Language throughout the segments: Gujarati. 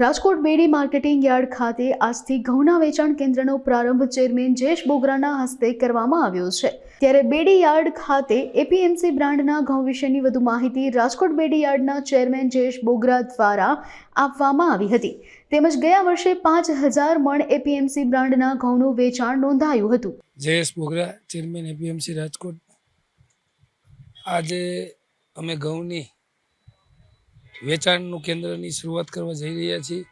રાજકોટ બેડી માર્કેટિંગ યાર્ડ ખાતે આજથી ઘઉંના વેચાણ કેન્દ્રનો પ્રારંભ ચેરમેન જયેશ બોગરાના હસ્તે કરવામાં આવ્યો છે. ત્યારે બેડી યાર્ડ ખાતે એપીએમસી બ્રાન્ડના ઘઉં વિશેની વધુ માહિતી રાજકોટ બેડી યાર્ડના ચેરમેન જયેશ બોગરા દ્વારા આપવામાં આવી હતી. તેમજ ગયા વર્ષે પાંચ હજાર મણ એપીએમસી બ્રાન્ડના ઘઉંનું વેચાણ નોંધાયું હતું. Jayesh Bogra, chairman APMC Rajkot. આજે અમે ઘઉંની વેચાણનું કેન્દ્રની શરૂઆત કરવા જઈ રહ્યા છીએ.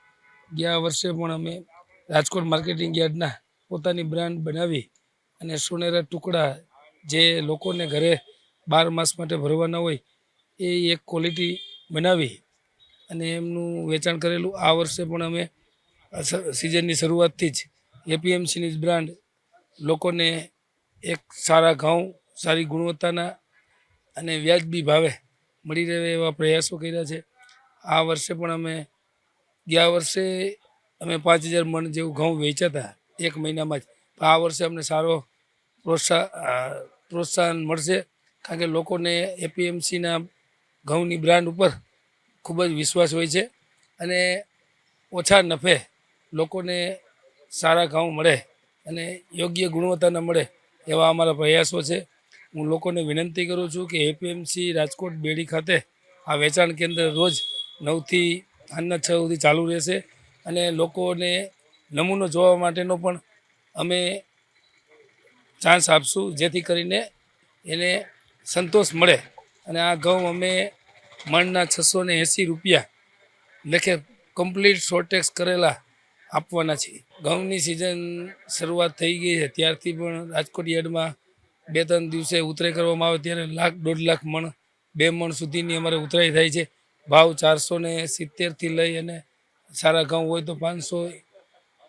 ગયા વર્ષે પણ અમે રાજકોટ માર્કેટિંગ યાર્ડના પોતાની બ્રાન્ડ બનાવી અને સોનેરા ટુકડા જે લોકોને ઘરે બાર માસ માટે ભરવાના હોય એ એક ક્વોલિટી બનાવી અને એમનું વેચાણ કરેલું. આ વર્ષે પણ અમે સિઝનની શરૂઆતથી જ એપીએમસીની જ બ્રાન્ડ લોકોને એક સારા ઘઉં, સારી ગુણવત્તાના અને વ્યાજબી ભાવે મળી રહે એવા પ્રયાસો કર્યા છે. આ વર્ષે પણ અમે, ગયા વર્ષે અમે પાંચ હજાર મણ જેવું ઘઉં વેચ્યા હતા એક મહિનામાં જ. આ વર્ષે અમને સારો પ્રોત્સાહન પ્રોત્સાહન મળશે. કારણ કે લોકોને એપીએમસીના ઘઉંની બ્રાન્ડ ઉપર ખૂબ જ વિશ્વાસ હોય છે. અને ઓછા નફે લોકોને સારા ઘઉં મળે અને યોગ્ય ગુણવત્તાના મળે એવા અમારા પ્રયાસો છે. હું લોકોને વિનંતી કરું છું કે એપીએમસી રાજકોટ બેડી ખાતે આ વેચાણ કેન્દ્ર રોજ નવથી સાંજના છ સુધી ચાલુ રહેશે અને લોકોને નમૂનો જોવા માટેનો પણ અમે ચાન્સ આપશું, જેથી કરીને એને સંતોષ મળે. અને આ ઘઉં અમે મણના છસો ને એંસી રૂપિયા લેખે કમ્પ્લીટ શોર્ટેક્સ કરેલા આપવાના છે ઘઉંની સિઝન શરૂઆત થઈ ગઈ છે, ત્યારથી પણ રાજકોટ યાર્ડમાં બે ત્રણ દિવસે ઉતરાઈ કરવામાં આવે, ત્યારે લાખ દોઢ લાખ મણ, બે મણ સુધીની અમારે ઉતરાઈ થાય છે. ભાવ ચારસો ને સિત્તેરથી લઈ અને સારા ઘઉં હોય તો પાંચસો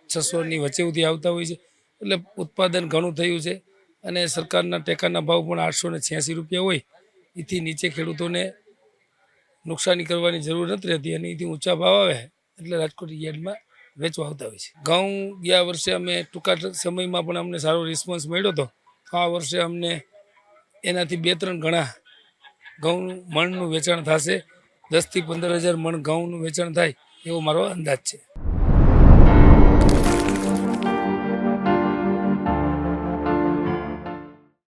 છસોની વચ્ચે સુધી આવતા હોય છે. એટલે ઉત્પાદન ઘણું થયું છે અને સરકારના ટેકાના ભાવ પણ આઠસો ને છ્યાસી રૂપિયા હોય. એથી નીચે ખેડૂતોને નુકસાની કરવાની જરૂર નથી રહેતી અને એથી ઊંચા ભાવ આવે એટલે રાજકોટ યાર્ડમાં વેચવા આવતા હોય છે. ઘઉં ગયા વર્ષે અમે ટૂંકા સમયમાં પણ અમને સારો રિસ્પોન્સ મળ્યો હતો. તો આ વર્ષે અમને એનાથી બે ત્રણ ગણા ઘઉં મણનું વેચાણ થશે. દસથી પંદર હજાર મણ ઘઉંનું વેચાણ થાય એવો મારો અંદાજ છે.